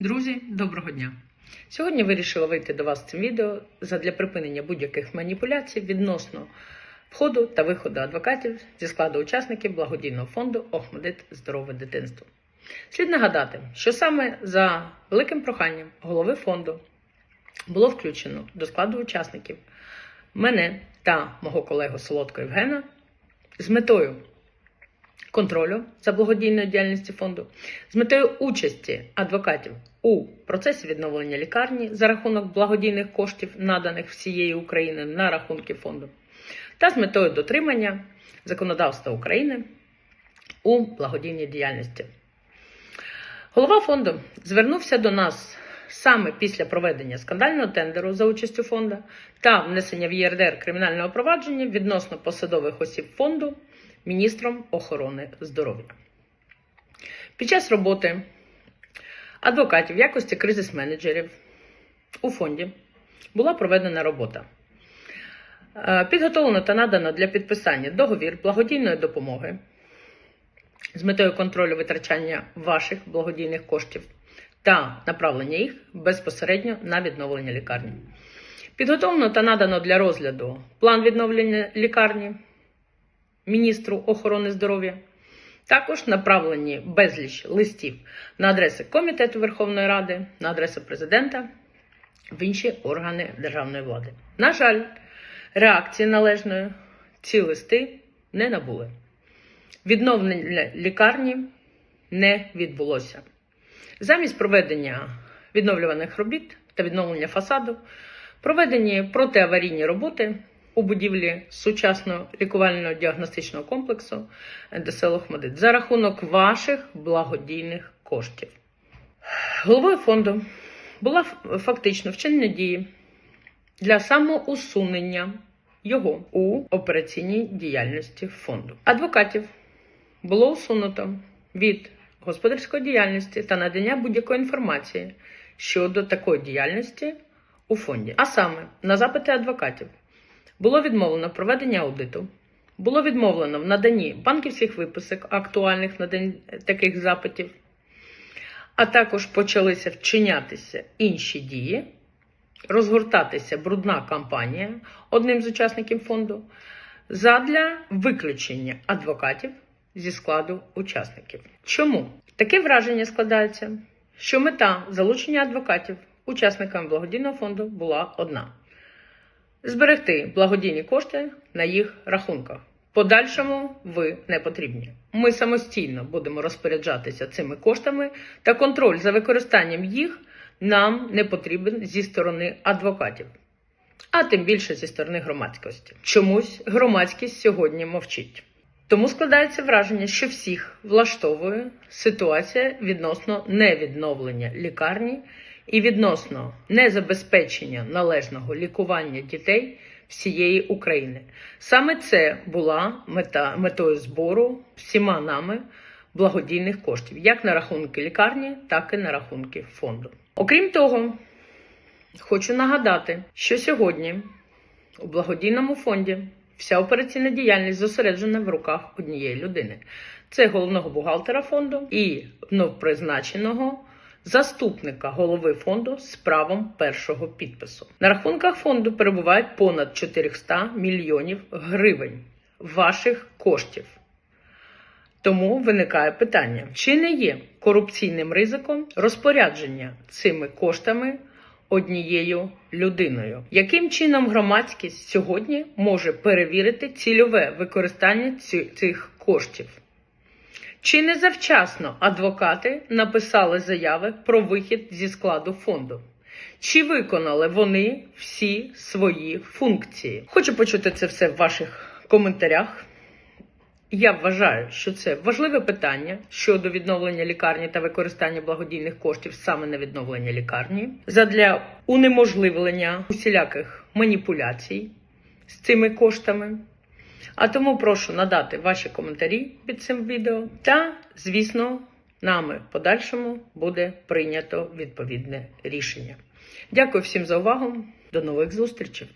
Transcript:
Друзі, доброго дня! Сьогодні вирішила вийти до вас з цим відео задля припинення будь-яких маніпуляцій відносно входу та виходу адвокатів зі складу учасників благодійного фонду Охмадит Здорове дитинство. Слід нагадати, що саме за великим проханням голови фонду було включено до складу учасників мене та мого колегу Солодко Євгена з метою контролю за благодійною діяльністю фонду, з метою участі адвокатів у процесі відновлення лікарні за рахунок благодійних коштів, наданих всієї України на рахунки фонду, та з метою дотримання законодавства України у благодійній діяльності. Голова фонду звернувся до нас саме після проведення скандального тендеру за участю фонду та внесення в ЄРДР кримінального провадження відносно посадових осіб фонду міністром охорони здоров'я. Під час роботи адвокатів в якості кризис-менеджерів у фонді була проведена робота. Е, Підготовлено та надано для підписання договір благодійної допомоги з метою контролю витрачання ваших благодійних коштів та направлення їх безпосередньо на відновлення лікарні. Підготовлено та надано для розгляду план відновлення лікарні міністру охорони здоров'я. Також направлені безліч листів на адреси Комітету Верховної Ради, на адресу президента в інші органи державної влади. На жаль, реакції належної ці листи не набули. Відновлення лікарні не відбулося. Замість проведення відновлюваних робіт та відновлення фасаду проведені протиаварійні роботи у будівлі сучасного лікувального діагностичного комплексу НДСЛ Охмадит за рахунок ваших благодійних коштів. Головою фонду була фактично вчинення дії для самоусунення його у операційній діяльності фонду. Адвокатів було усунуто від господарської діяльності та надання будь-якої інформації щодо такої діяльності у фонді. А саме на запити адвокатів було відмовлено проведення аудиту, було відмовлено в наданні банківських виписок актуальних надань таких запитів, а також почалися вчинятися інші дії, розгортатися брудна кампанія одним з учасників фонду задля виключення адвокатів зі складу учасників. Чому? Таке враження складається, що мета залучення адвокатів учасниками благодійного фонду була одна: зберегти благодійні кошти на їх рахунках. Подальшому ви не потрібні. Ми самостійно будемо розпоряджатися цими коштами, та контроль за використанням їх нам не потрібен зі сторони адвокатів, а тим більше зі сторони громадськості. Чомусь громадськість сьогодні мовчить. Тому складається враження, що всіх влаштовує ситуація відносно невідновлення лікарні і відносно незабезпечення належного лікування дітей всієї України. Саме це була мета метою збору всіма нами благодійних коштів, як на рахунки лікарні, так і на рахунки фонду. Окрім того, хочу нагадати, що сьогодні у благодійному фонді вся операційна діяльність зосереджена в руках однієї людини. Це головного бухгалтера фонду і новопризначеного заступника голови фонду з правом першого підпису. На рахунках фонду перебувають понад 400 мільйонів гривень ваших коштів. Тому виникає питання: чи не є корупційним ризиком розпорядження цими коштами однією людиною? Яким чином громадськість сьогодні може перевірити цільове використання цих коштів? Чи не завчасно адвокати написали заяви про вихід зі складу фонду? Чи виконали вони всі свої функції? Хочу почути це все в ваших коментарях. Я вважаю, що це важливе питання щодо відновлення лікарні та використання благодійних коштів саме на відновлення лікарні задля унеможливлення усіляких маніпуляцій з цими коштами. А тому прошу надати ваші коментарі під цим відео. Та, звісно, нами в подальшому буде прийнято відповідне рішення. Дякую всім за увагу. До нових зустрічей!